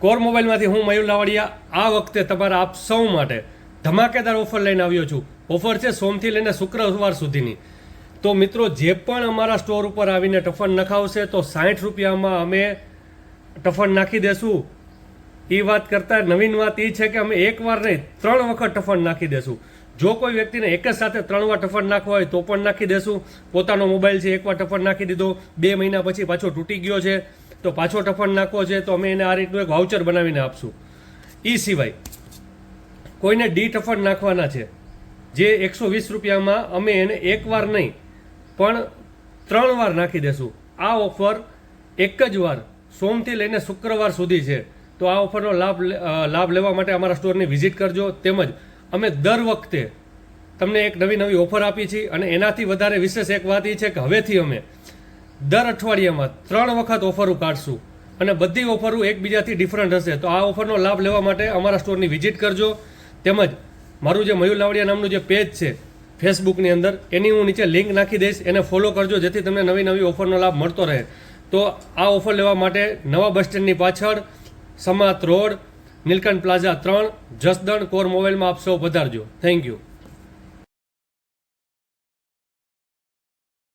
Core મોબાઈલમાંથી હું મયુર લાવાડિયા, આ વખતે તમારા આપ સૌ માટે ધમાકેદાર ઓફર લઈને આવ્યો છું. ઓફર છે સોમથી લઈને શુક્રવાર સુધીની. તો મિત્રો, જે પણ અમારા સ્ટોર ઉપર આવીને ટફન નખાવશે, તો સાઠ રૂપિયામાં અમે ટફન નાખી દેશું. એ વાત કરતાં નવીન વાત એ છે કે અમે એકવાર નહીં, ત્રણ વખત ટફન નાખી દેશું. જો કોઈ વ્યક્તિને એક જ સાથે ત્રણ વાર ટફન નાખવા હોય, તો પણ નાખી દેશું. પોતાનો મોબાઈલ છે એકવાર ટફન નાખી દીધો. બે મહિના પછી પાછો તૂટી ગયો છે. તો પાછો ટફન નાખવો છે તો અમે એને આ રીતનું એક વાઉચર બનાવીને આપશું. એ સિવાય કોઈને ડી ટફન નાખવાના છે. જે એકસો વીસ રૂપિયામાં અમે એને એકવાર નહીં, પણ ત્રણ વાર નાખી દેશું. આ ઓફર એક જ વાર, સોમથી લઈને શુક્રવાર સુધી છે. તો આ ઓફરનો લાભ લાભ લેવા માટે અમારા સ્ટોરની વિઝિટ કરજો. તેમજ અમે દર વખતે તમને એક નવી નવી ઓફર આપી છે અને એનાથી વધારે વિશેષ એક વાત એ છે કે હવેથી અમે દર અઠવાડિયામાં ત્રણ વખત ઓફરો કાઢશું અને બધી ઓફરો એકબીજાથી ડિફરન્ટ હશે. તો આ ઓફરનો લાભ લેવા માટે અમારા સ્ટોરની વિઝિટ કરજો. તેમજ મારું જે મયુર લાવડિયા નામનું જે પેજ છે ફેસબુકની અંદર, એની હું નીચે લિંક નાખી દઈશ. એને ફોલો કરજો, જેથી તમને નવી નવી ઓફરનો લાભ મળતો રહે. તો આ ઓફર લેવા માટે નવા બસ સ્ટેન્ડની પાછળ સમાત રોડ, નીલકંઠ પ્લાઝા ત્રણ, જસદણ કોર મોબાઈલમાં આપ સૌ પધારજો. Thank you